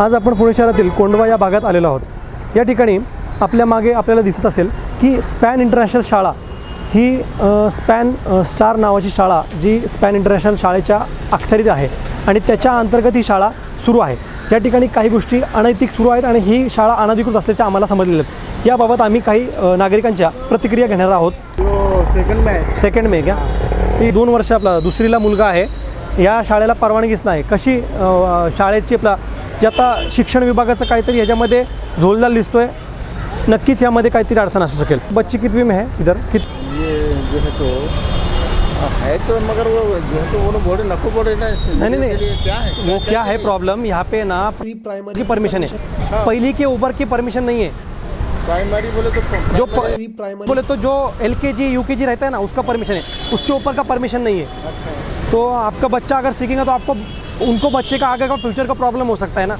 आज आपण पुणे शहरातील कोंडवा या भागात आलेलो आहोत. या ठिकाणी आपल्या मागे आपल्याला दिसत असेल की स्पॅन इंटरनॅशनल शाळा ही स्पॅन स्टार नावाची शाळा जी स्पॅन इंटरनॅशनल शाळेच्या अखत्यारीत आहे आणि त्याच्या अंतर्गत ही शाळा सुरू आहे. या ठिकाणी काही गोष्टी अनैतिक सुरू आहेत आणि ही शाळा अनधिकृत असल्याच्या आम्हाला समजलेलं याबाबत आम्ही काही नागरिकांच्या प्रतिक्रिया घेणार आहोत. सेकंड में सेकंड मे का ही दोन वर्ष आपला दुसरीला मुलगा आहे. या शाळेला परवानगीच नाही. कशी शाळेची आपला जे आता शिक्षण विभागाचं काहीतरी ह्याच्यामध्ये झोलदाल दिसतोय नक्कीच यामध्ये काहीतरी अडचण असू शकेल. बच्ची कितवी में है इधर. कित ये जो है तो है तो मगर वो जो है तो वो लोग बोले नको बोले ना नहीं नहीं के लिए नहीं क्या है? वो क्या है प्रॉब्लम यहाँ पे ना प्री प्राइमरी की परमिशन है। पहली के ऊपर की परमिशन नहीं है। प्राइमरी बोले तो जो प्राइमरी बोले तो जो L K G U K जी रहता है ना उसका परमिशन है। उसके ऊपर का परमिशन नहीं है। तो आपका बच्चा अगर सीखेगा तो आपको उनको बच्चे का आगे का फ्यूचर का प्रॉब्लम हो सकता है ना।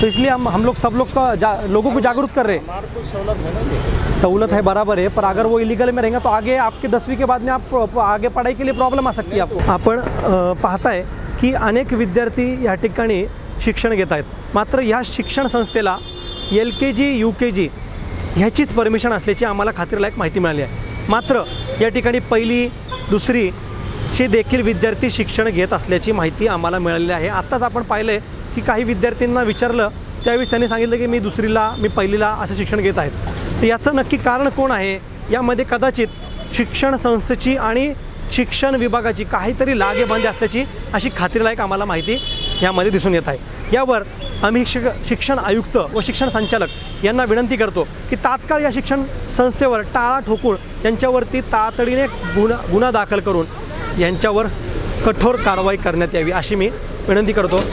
तो इसलिए हम हम लोग सब लोग का जा, लोगों को जागरूक कर रहे हैं। सहूलत है सहूलत है बराबर है पर अगर वो इलीगल में रहेंगे तो आगे आपके दसवीं के बाद में आप आगे पढ़ाई के लिए प्रॉब्लम आ सकती है आपको। आपण पाहताय की अनेक विद्यार्थी या ठिकाणी शिक्षण घेत आहेत. मात्र ह्या शिक्षण संस्थेला L K G U K G ह्याचीच permission असल्याची आम्हाला खात्रीलायक माहिती मिळाली आहे. मात्र या ठिकाणी पहिली दुसरी चे देखील विद्यार्थी शिक्षण घेत असल्याची माहिती आम्हाला मिळालेली आहे. आत्ताच आपण पाहिलं आहे की काही विद्यार्थ्यांना विचारलं त्यावेळेस त्यांनी सांगितलं की मी दुसरीला मी पहिलीला असं शिक्षण घेत आहेत. तर याचं नक्की कारण कोण आहे? यामध्ये कदाचित शिक्षण संस्थेची आणि शिक्षण विभागाची काहीतरी लागेबांधे असल्याची अशी खात्रीलायक आम्हाला माहिती यामध्ये दिसून येत आहे. यावर आम्ही शिक शिक्षण आयुक्त व शिक्षण संचालक यांना विनंती करतो की तात्काळ या शिक्षण संस्थेवर टाळा ठोकून यांच्यावरती तातडीने गुन्हा गुन्हा दाखल करून यांच्यावर कठोर कारवाई करण्यात यावी अशी मी विनंती करतो.